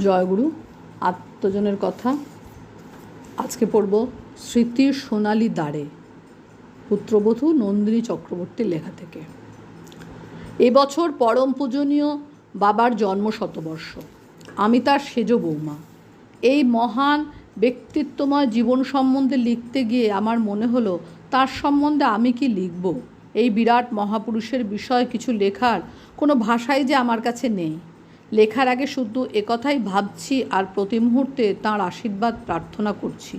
জয়গুরু, আত্মজনের কথা। আজকে পড়ব স্মৃতির সোনালি দ্বারে, পুত্রবধূ নন্দিনী চক্রবর্তীর লেখা থেকে। এবছর পরম পূজনীয় বাবার জন্ম শতবর্ষ আমি তার সেজ বৌমা। এই মহান ব্যক্তিত্বময় জীবন সম্বন্ধে লিখতে গিয়ে আমার মনে হলো, তার সম্বন্ধে আমি কি লিখব? এই বিরাট মহাপুরুষের বিষয়ে কিছু লেখার কোনো ভাষাই যে আমার কাছে নেই। লেখার আগে শুধু একথাই ভাবছি আর প্রতি মুহূর্তে তাঁর আশীর্বাদ প্রার্থনা করছি।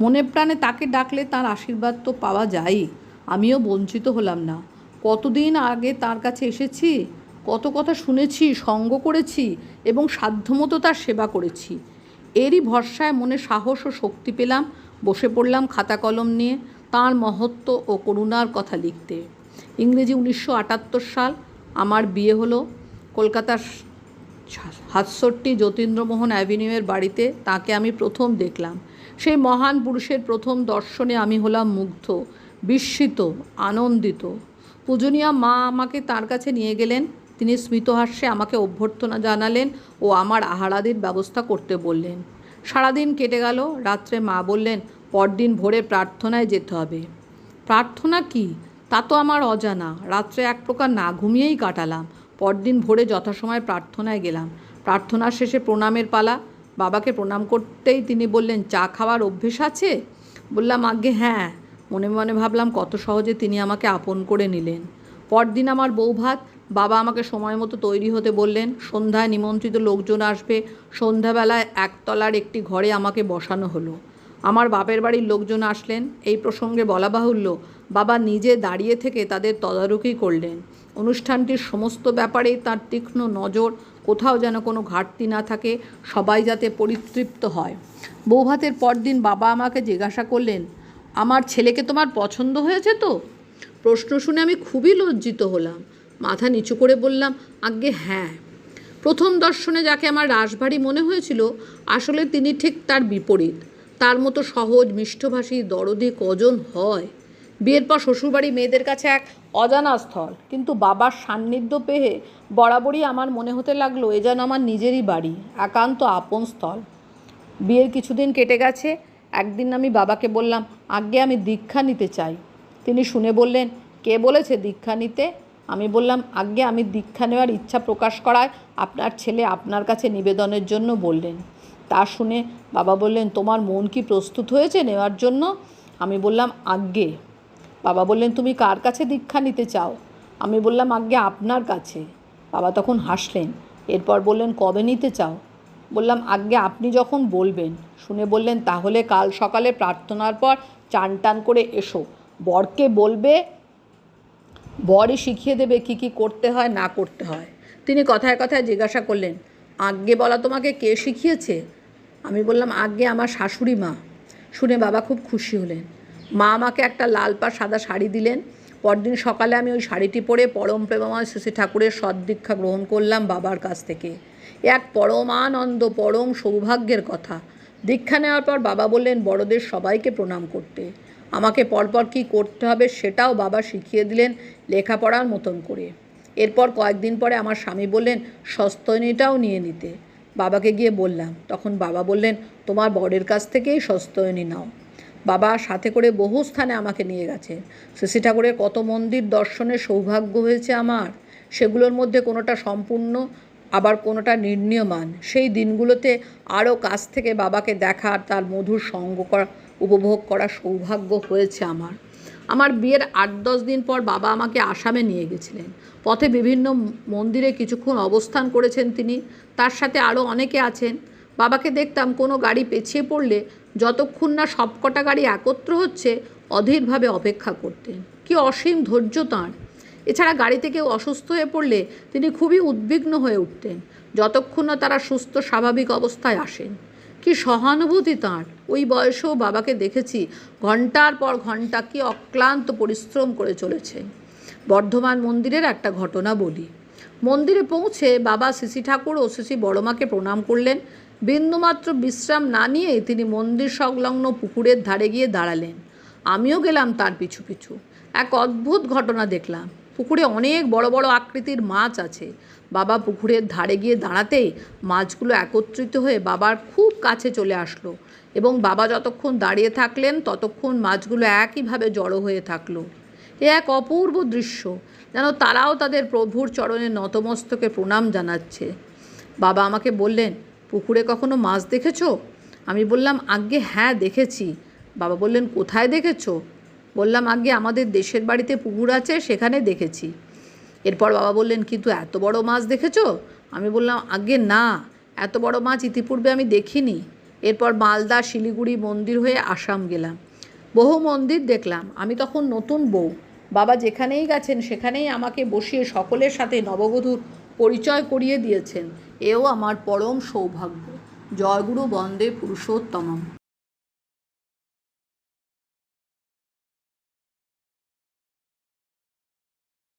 মনে প্রাণে তাকে ডাকলে তার আশীর্বাদ তো পাওয়া যায়ই। আমিও বঞ্চিত হলাম না। কতদিন আগে তার কাছে এসেছি, কত কথা শুনেছি, সঙ্গ করেছি এবং সাধ্যমতো তার সেবা করেছি। এরই ভরসায় মনে সাহস ও শক্তি পেলাম, বসে পড়লাম খাতা কলম নিয়ে তাঁর মহত্ব ও করুণার কথা লিখতে। ইংরেজি উনিশশো আটাত্তর সাল, আমার বিয়ে হলো, কলকাতার হাতষট্টি যতীন্দ্রমোহন অ্যাভিনিউয়ের বাড়িতে তাকে আমি প্রথম দেখলাম। সেই মহান পুরুষের প্রথম দর্শনে আমি হলাম মুগ্ধ, বিস্মিত, আনন্দিত। পূজনীয়া মা আমাকে তার কাছে নিয়ে গেলেন। তিনি স্মিতহাস্যে আমাকে অভ্যর্থনা জানালেন ও আমার আহারাদির ব্যবস্থা করতে বললেন। সারাদিন কেটে গেল। রাত্রে মা বললেন, পরদিন ভোরে প্রার্থনায় যেতে হবে। প্রার্থনা কি? তা তো আমার অজানা। রাত্রে এক প্রকার না ঘুমিয়েই কাটালাম। পরদিন ভোরে যথাসময়ে প্রার্থনায় গেলাম। প্রার্থনার শেষে প্রণামের পালা। বাবাকে প্রণাম করতেই তিনি বললেন, চা খাওয়ার অভ্যেস আছে? বললাম আগে হ্যাঁ। মনে মনে ভাবলাম, কত সহজে তিনি আমাকে আপন করে নিলেন। পরদিন আমার বউ ভাত। বাবা আমাকে সময় মতো তৈরি হতে বললেন, সন্ধ্যায় নিমন্ত্রিত লোকজন আসবে। সন্ধ্যাবেলায় একতলার একটি ঘরে আমাকে বসানো হলো। আমার বাপের বাড়ির লোকজন আসলেন, এই প্রসঙ্গে বলা বাহুল্য, বাবা নিজে দাঁড়িয়ে থেকে তাদের তদারকি করলেন। অনুষ্ঠানটির সমস্ত ব্যাপারেই তার তীক্ষ্ণ নজর, কোথাও যেন কোনো ঘাটতি না থাকে, সবাই যাতে পরিতৃপ্ত হয়। বৌভাতের পরদিন বাবা আমাকে জিজ্ঞাসা করলেন, আমার ছেলেকে তোমার পছন্দ হয়েছে তো? প্রশ্ন শুনে আমি খুবই লজ্জিত হলাম। মাথা নিচু করে বললাম, আজ্ঞে হ্যাঁ। প্রথম দর্শনে যাকে আমার রাশভারী মনে হয়েছিল, আসলে তিনি ঠিক তার বিপরীত। তার মতো সহজ মিষ্টভাষী দরদি কজন হয়? বিয়ের পর শ্বশুরবাড়ি মেয়েদের কাছে এক অজানা স্থল। কিন্তু বাবার সান্নিধ্য পেয়ে বরাবরই আমার মনে হতে লাগল এ যেন আমার নিজেরই বাড়ি, একান্ত আপন স্থল। বিয়ের কিছুদিন কেটে গেছে। একদিন আমি বাবাকে বললাম আগে আমি দীক্ষা নিতে চাই। তিনি শুনে বললেন, কে বলেছে দীক্ষা নিতে? আমি বললাম আগে আমি দীক্ষা নেওয়ার ইচ্ছা প্রকাশ করায় আপনার ছেলে আপনার কাছে নিবেদনের জন্য বললেন। তা শুনে বাবা বললেন, তোমার মন কি প্রস্তুত হয়েছে নেওয়ার জন্য? আমি বললাম, আজ্ঞে। বাবা বললেন, তুমি কার কাছে দীক্ষা নিতে চাও? আমি বললাম, আজ্ঞে, আপনার কাছে। বাবা তখন হাসলেন, এরপর বললেন, কবে নিতে চাও? বললাম, আজ্ঞে, আপনি যখন বলবেন। শুনে বললেন, তাহলে কাল সকালে প্রার্থনার পর চান টান করে এসো। বরকে বলবে, বরই শিখিয়ে দেবে কি কি করতে হয়, না করতে হয়। তিনি কথায় কথায় জিজ্ঞাসা করলেন, আজ্ঞে, বলা তোমাকে কে শিখিয়েছে? আমি বললাম আজ্ঞে আমার শাশুড়ি মা। শুনে বাবা খুব খুশি হলেন। মা আমাকে একটা লাল পা, সাদা শাড়ি দিলেন। পরদিন সকালে আমি ওই শাড়িটি পরে পরম প্রেমময় শ্রী ঠাকুরের সদ্দীক্ষা গ্রহণ করলাম বাবার কাছ থেকে। এক পরমানন্দ, পরম সৌভাগ্যের কথা। দীক্ষা নেওয়ার পর বাবা বললেন, বড়দের সবাইকে প্রণাম করতে। আমাকে পরপর কী করতে হবে সেটাও বাবা শিখিয়ে দিলেন লেখাপড়ার মতন করে। এরপর কয়েকদিন পরে আমার স্বামী বললেন সস্তয়নীটাও নিয়ে নিতে। বাবাকে গিয়ে বললাম। তখন বাবা বললেন, তোমার বরের কাছ থেকেই সস্তয়নী নাও। বাবা সাথে করে বহু স্থানে আমাকে নিয়ে গেছে। শ্রী ঠাকুরের কত মন্দির দর্শনের সৌভাগ্য হয়েছে আমার। সেগুলোর মধ্যে কোনোটা সম্পূর্ণ, আবার কোনোটা নির্ণীয়মান। সেই দিনগুলোতে আরও কাছ থেকে বাবাকে দেখার তার মধুর সঙ্গ করা, উপভোগ করার সৌভাগ্য হয়েছে আমার। আমার বিয়ের আট দশ দিন পর বাবা আমাকে আসামে নিয়ে গেছিলেন। পথে বিভিন্ন মন্দিরে কিছুক্ষণ অবস্থান করেছেন তিনি। তার সাথে আরও অনেকে আছেন। বাবাকে দেখতাম কোনো গাড়ি পেছিয়ে পড়লে যতক্ষণ না সবকটা গাড়ি একত্র হচ্ছে, অধীরভাবে অপেক্ষা করতেন। কি অসীম ধৈর্য তাঁর। এছাড়া গাড়িতে কেউ অসুস্থ হয়ে পড়লে তিনি খুবই উদ্বিগ্ন হয়ে উঠতেন। যতক্ষণ না তারা সুস্থ, স্বাভাবিক অবস্থায় আসেন। কি সহানুভূতি তাঁর? ওই বয়সেও বাবাকে দেখেছি ঘণ্টার পর ঘণ্টা কি অক্লান্ত পরিশ্রম করে চলেছে। বর্ধমান মন্দিরের একটা ঘটনা বলি। মন্দিরে পৌঁছে বাবা শ্রী ঠাকুর ও শ্রী বড়মাকে প্রণাম করলেন। বিন্দুমাত্র বিশ্রাম না নিয়ে তিনি মন্দির সংলগ্ন পুকুরের ধারে গিয়ে দাঁড়ালেন। আমিও গেলাম তার পিছু পিছু। এক অদ্ভুত ঘটনা দেখলাম। পুকুরে অনেক বড় বড় আকৃতির মাছ আছে। বাবা পুকুরের ধারে গিয়ে দাঁড়াতেই মাছগুলো একত্রিত হয়ে বাবার খুব কাছে চলে আসলো এবং বাবা যতক্ষণ দাঁড়িয়ে থাকলেন, ততক্ষণ মাছগুলো একইভাবে জড়ো হয়ে থাকল। এ এক অপূর্ব দৃশ্য, যেন তারাও তাদের প্রভুর চরণে নতমস্তকে প্রণাম জানাচ্ছে। বাবা আমাকে বললেন, পুকুরে কখনো মাছ দেখেছ? আমি বললাম, আজ্ঞে হ্যাঁ দেখেছি। বাবা বললেন, কোথায় দেখেছ? বললাম, আজ্ঞে, আমাদের দেশের বাড়িতে পুকুর আছে, সেখানে দেখেছি। এরপর বাবা বললেন, কিন্তু এত বড় মাছ দেখেছ? আমি বললাম, আজ্ঞে, না। এত বড় মাছ ইতিপূর্বে আমি দেখিনি। এরপর মালদা, শিলিগুড়ি মন্দির হয়ে আসাম গেলাম। বহু মন্দির দেখলাম। আমি তখন নতুন বউ। বাবা যেখানেই গেছেন, সেখানেই আমাকে বসিয়ে সকলের সাথে নববধূর পরিচয় করিয়ে দিয়েছেন। এও আমার পরম সৌভাগ্য। জয়গুরু বন্দে পুরুষোত্তমম।